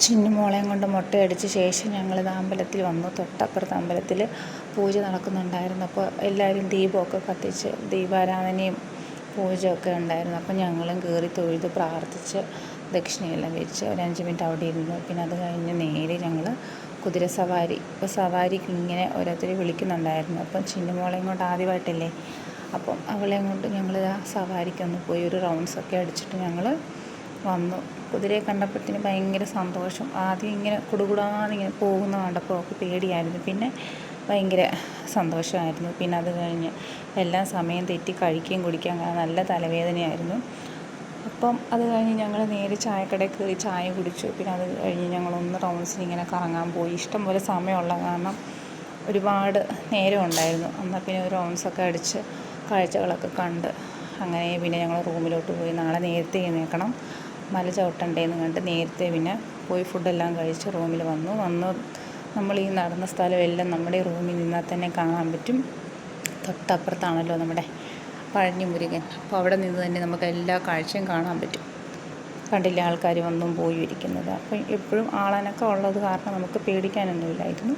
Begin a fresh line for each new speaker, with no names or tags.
ചിന്നുമോളെയും കൊണ്ട് മുട്ടയടിച്ച ശേഷം ഞങ്ങൾ അമ്പലത്തിൽ വന്നു. തൊട്ടപ്പുറത്തെ അമ്പലത്തിൽ പൂജ നടക്കുന്നുണ്ടായിരുന്നു. അപ്പോൾ എല്ലാവരും ദീപമൊക്കെ കത്തിച്ച് ദീപാരാധനയും പൂജയൊക്കെ ഉണ്ടായിരുന്നു. അപ്പോൾ ഞങ്ങളും കയറി തൊഴുത് പ്രാർത്ഥിച്ച് ദക്ഷിണയെല്ലാം വെച്ച് ഒരു മിനിറ്റ് അവിടെ ഇരുന്നു. പിന്നെ അത് കഴിഞ്ഞ് നേരെ ഞങ്ങൾ കുതിര സവാരി ഇപ്പോൾ സവാരിക്ക് ഇങ്ങനെ ഓരോരുത്തർ വിളിക്കുന്നുണ്ടായിരുന്നു. അപ്പം ചിന്നുമോളെയും കൊണ്ട് ആദ്യമായിട്ടല്ലേ? അപ്പം അവളെയും കൊണ്ട് ഞങ്ങൾ സവാരിക്കൊന്ന് പോയി ഒരു റൗണ്ട്സൊക്കെ അടിച്ചിട്ട് ഞങ്ങൾ വന്നു. കുതിരയെ കണ്ടപ്പോഴത്തേന് ഭയങ്കര സന്തോഷം. ആദ്യം ഇങ്ങനെ കുടുകുടാന്ന് ഇങ്ങനെ പോകുന്ന കണ്ടപ്പോൾ അവൾക്ക് പേടിയായിരുന്നു. പിന്നെ ഭയങ്കര സന്തോഷമായിരുന്നു. പിന്നെ അത് കഴിഞ്ഞ് എല്ലാം സമയം തെറ്റി കഴിക്കുകയും കുടിക്കുകയും നല്ല തലവേദനയായിരുന്നു. അപ്പം അത് കഴിഞ്ഞ് ഞങ്ങൾ നേരെ ചായക്കടയിൽ കയറി ചായ കുടിച്ചു. പിന്നെ അത് കഴിഞ്ഞ് ഞങ്ങളൊന്ന് റൗണ്ട്സിന് ഇങ്ങനെ കറങ്ങാൻ പോയി. ഇഷ്ടംപോലെ സമയമുള്ള കാരണം ഒരുപാട് നേരം ഉണ്ടായിരുന്നു. എന്നാൽ പിന്നെ ഒരു റൗണ്ട്സൊക്കെ അടിച്ച് കാഴ്ചകളൊക്കെ കണ്ട് അങ്ങനെ പിന്നെ ഞങ്ങൾ റൂമിലോട്ട് പോയി. നാളെ നേരത്തെ എഴുന്നേൽക്കണം. മല ചവിട്ടണ്ടേന്ന് കണ്ട് നേരത്തെ പിന്നെ പോയി ഫുഡെല്ലാം കഴിച്ച് റൂമിൽ വന്നു. വന്ന് നമ്മൾ ഈ നടന്ന സ്ഥലമെല്ലാം നമ്മുടെ റൂമിൽ നിന്നാൽ തന്നെ കാണാൻ പറ്റും. തൊട്ടപ്പുറത്താണല്ലോ നമ്മുടെ പഴഞ്ഞി മുരുകൻ അപ്പോൾ അവിടെ നിന്ന് തന്നെ നമുക്ക് എല്ലാ കാഴ്ചയും കാണാൻ പറ്റും. കണ്ടില്ല ആൾക്കാർ വന്നും പോയി ഇരിക്കുന്നത്. അപ്പം എപ്പോഴും ആളനക്കം ഉള്ളത് കാരണം നമുക്ക് പേടിക്കാനൊന്നുമില്ലായിരുന്നു.